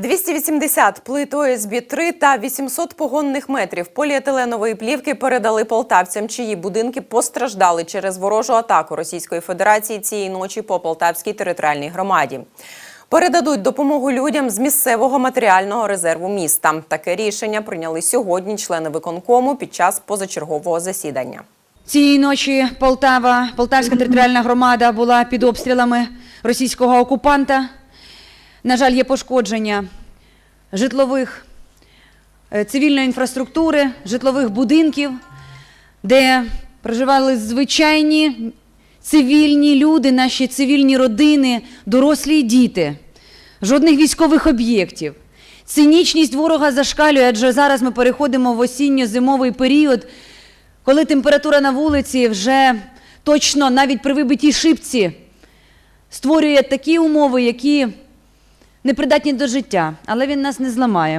280 плит ОСБ 3 та 800 погонних метрів поліетиленової плівки передали полтавцям, чиї будинки постраждали через ворожу атаку Російської Федерації цієї ночі по Полтавській територіальній громаді. Передадуть допомогу людям з місцевого матеріального резерву міста. Таке рішення прийняли сьогодні члени виконкому під час позачергового засідання. Цієї ночі Полтава, Полтавська територіальна громада була під обстрілами російського окупанта. На жаль, є пошкодження житлових е, цивільної інфраструктури, житлових будинків, де проживали звичайні цивільні люди, наші цивільні родини, дорослі і діти. Жодних військових об'єктів. Цинічність ворога зашкалює, адже зараз ми переходимо в осінньо-зимовий період, коли температура на вулиці вже точно навіть при вибитій шибці створює такі умови, які непридатні до життя, але він нас не зламає.